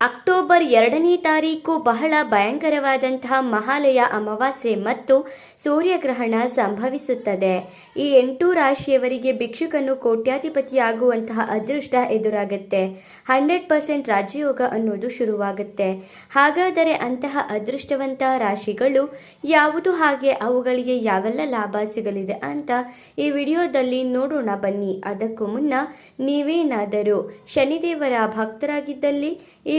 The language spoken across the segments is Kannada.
ಅಕ್ಟೋಬರ್ ಎರಡನೇ ತಾರೀಕು ಬಹಳ ಭಯಂಕರವಾದಂತಹ ಮಹಾಲಯ ಅಮಾವಾಸ್ಯೆ ಮತ್ತು ಸೂರ್ಯಗ್ರಹಣ ಸಂಭವಿಸುತ್ತದೆ. ಈ ಎಂಟು ರಾಶಿಯವರಿಗೆ ಭಿಕ್ಷುಕನು ಕೋಟ್ಯಾಧಿಪತಿಯಾಗುವಂತಹ ಅದೃಷ್ಟ ಎದುರಾಗುತ್ತೆ. ಹಂಡ್ರೆಡ್ ಪರ್ಸೆಂಟ್ ರಾಜಯೋಗ ಅನ್ನೋದು ಶುರುವಾಗುತ್ತೆ. ಹಾಗಾದರೆ ಅಂತಹ ಅದೃಷ್ಟವಂತ ರಾಶಿಗಳು ಯಾವುದು ಹಾಗೆ ಅವುಗಳಿಗೆ ಯಾವೆಲ್ಲ ಲಾಭ ಸಿಗಲಿದೆ ಅಂತ ಈ ವಿಡಿಯೋದಲ್ಲಿ ನೋಡೋಣ ಬನ್ನಿ. ಅದಕ್ಕೂ ಮುನ್ನ ನೀವೇನಾದರೂ ಶನಿದೇವರ ಭಕ್ತರಾಗಿದ್ದಲ್ಲಿ ಈ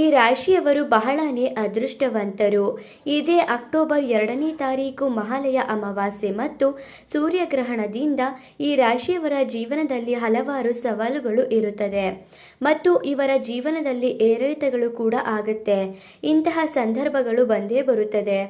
ಈ ರಾಶಿಯವರು ಬಹಳನೇ ಅದೃಷ್ಟವಂತರು. ಇದೇ ಅಕ್ಟೋಬರ್ ಎರಡನೇ ತಾರೀಕು ಮಹಾಲಯ ಅಮಾವಾಸ್ಯೆ ಮತ್ತು ಸೂರ್ಯಗ್ರಹಣದಿಂದ ಈ ರಾಶಿಯವರ ಜೀವನದಲ್ಲಿ ಹಲವಾರು ಸವಾಲುಗಳು ಇರುತ್ತದೆ. ಮತ್ತು ಇವರ ಜೀವನದಲ್ಲಿ ಏರಿಳಿತಗಳು ಕೂಡ ಆಗುತ್ತೆ. ಇಂತಹ ಸಂದರ್ಭಗಳು ಬಂದೇ ಬರುತ್ತದೆ.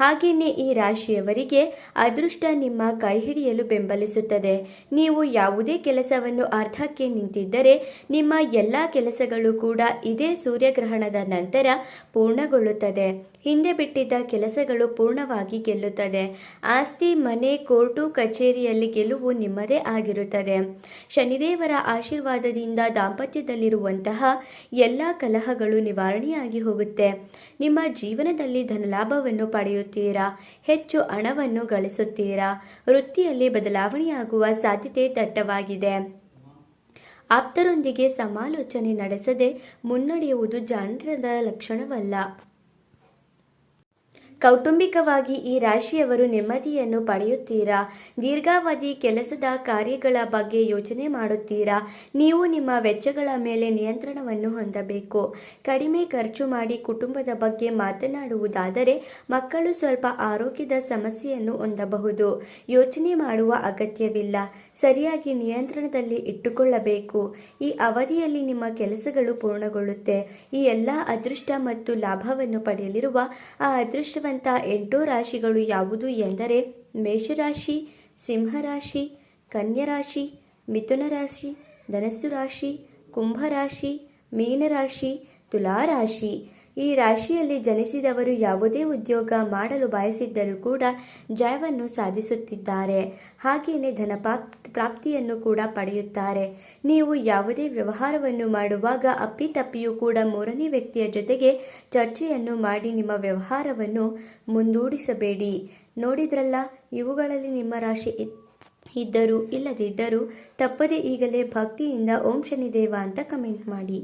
ಹಾಗೆಯೇ ಈ ರಾಶಿಯವರಿಗೆ ಅದೃಷ್ಟ ನಿಮ್ಮ ಕೈ ಹಿಡಿಯಲು ಬೆಂಬಲಿಸುತ್ತದೆ. ನೀವು ಯಾವುದೇ ಕೆಲಸವನ್ನು ಅರ್ಧಕ್ಕೆ ನಿಂತಿದ್ದರೆ ನಿಮ್ಮ ಎಲ್ಲ ಕೆಲಸಗಳು ಕೂಡ ಇದೇ ಸೂರ್ಯಗ್ರಹಣದ ನಂತರ ಪೂರ್ಣಗೊಳ್ಳುತ್ತದೆ. ಹಿಂದೆ ಬಿಟ್ಟಿದ್ದ ಕೆಲಸಗಳು ಪೂರ್ಣವಾಗಿ ಗೆಲ್ಲುತ್ತದೆ. ಆಸ್ತಿ, ಮನೆ, ಕೋರ್ಟು, ಕಚೇರಿಯಲ್ಲಿ ಗೆಲುವು ನಿಮ್ಮದೇ ಆಗಿರುತ್ತದೆ. ಶನಿದೇವರ ಆಶೀರ್ವಾದದಿಂದ ದಾಂಪತ್ಯದಲ್ಲಿರುವಂತಹ ಎಲ್ಲ ಕಲಹಗಳು ನಿವಾರಣೆಯಾಗಿ ಹೋಗುತ್ತೆ. ನಿಮ್ಮ ಜೀವನದಲ್ಲಿ ಧನಲಾಭವನ್ನು ಪಡೆಯುತ್ತೀರಾ? ಹೆಚ್ಚು ಹಣವನ್ನು ಗಳಿಸುತ್ತೀರಾ? ವೃತ್ತಿಯಲ್ಲಿ ಬದಲಾವಣೆಯಾಗುವ ಸಾಧ್ಯತೆ ದಟ್ಟವಾಗಿದೆ. ಆಪ್ತರೊಂದಿಗೆ ಸಮಾಲೋಚನೆ ನಡೆಸದೆ ಮುನ್ನಡೆಯುವುದು ಜಾಣರದ ಲಕ್ಷಣವಲ್ಲ. ಕೌಟುಂಬಿಕವಾಗಿ ಈ ರಾಶಿಯವರು ನೆಮ್ಮದಿಯನ್ನು ಪಡೆಯುತ್ತೀರಾ? ದೀರ್ಘಾವಧಿ ಕೆಲಸದ ಕಾರ್ಯಗಳ ಬಗ್ಗೆ ಯೋಚನೆ ಮಾಡುತ್ತೀರಾ? ನೀವು ನಿಮ್ಮ ವೆಚ್ಚಗಳ ಮೇಲೆ ನಿಯಂತ್ರಣವನ್ನು ಹೊಂದಬೇಕು. ಕಡಿಮೆ ಖರ್ಚು ಮಾಡಿ ಕುಟುಂಬದ ಬಗ್ಗೆ ಮಾತನಾಡುವುದಾದರೆ ಮಕ್ಕಳು ಸ್ವಲ್ಪ ಆರೋಗ್ಯದ ಸಮಸ್ಯೆಯನ್ನು ಹೊಂದಬಹುದು. ಯೋಚನೆ ಮಾಡುವ ಅಗತ್ಯವಿಲ್ಲ. ಸರಿಯಾಗಿ ನಿಯಂತ್ರಣದಲ್ಲಿ ಇಟ್ಟುಕೊಳ್ಳಬೇಕು. ಈ ಅವಧಿಯಲ್ಲಿ ನಿಮ್ಮ ಕೆಲಸಗಳು ಪೂರ್ಣಗೊಳ್ಳುತ್ತೆ. ಈ ಎಲ್ಲ ಅದೃಷ್ಟ ಮತ್ತು ಲಾಭವನ್ನು ಪಡೆಯಲಿರುವ ಆ ಅದೃಷ್ಟವಂತ ಎಂಟು ರಾಶಿಗಳು ಯಾವುದು ಎಂದರೆ ಮೇಷರಾಶಿ, ಸಿಂಹರಾಶಿ, ಕನ್ಯರಾಶಿ ಮಿಥುನ ರಾಶಿ ಧನಸ್ಸು ರಾಶಿ, ಕುಂಭರಾಶಿ, ಮೀನರಾಶಿ, ತುಲಾರಾಶಿ. ಈ ರಾಶಿಯಲ್ಲಿ ಜನಿಸಿದವರು ಯಾವುದೇ ಉದ್ಯೋಗ ಮಾಡಲು ಬಯಸಿದ್ದರೂ ಕೂಡ ಜಯವನ್ನು ಸಾಧಿಸುತ್ತಿದ್ದಾರೆ. ಹಾಗೆಯೇ ಧನ ಪ್ರಾಪ್ತಿಯನ್ನು ಕೂಡ ಪಡೆಯುತ್ತಾರೆ. ನೀವು ಯಾವುದೇ ವ್ಯವಹಾರವನ್ನು ಮಾಡುವಾಗ ಅಪ್ಪಿತಪ್ಪಿಯೂ ಕೂಡ ಮೂರನೇ ವ್ಯಕ್ತಿಯ ಜೊತೆಗೆ ಚರ್ಚೆಯನ್ನು ಮಾಡಿ ನಿಮ್ಮ ವ್ಯವಹಾರವನ್ನು ಮುಂದೂಡಿಸಬೇಡಿ. ನೋಡಿದ್ರಲ್ಲ, ಇವುಗಳಲ್ಲಿ ನಿಮ್ಮ ರಾಶಿ ಇದ್ದರೂ, ಇಲ್ಲದಿದ್ದರೂ ತಪ್ಪದೇ ಈಗಲೇ ಭಕ್ತಿಯಿಂದ ಓಂ ಶನಿದೇವ ಅಂತ ಕಮೆಂಟ್ ಮಾಡಿ.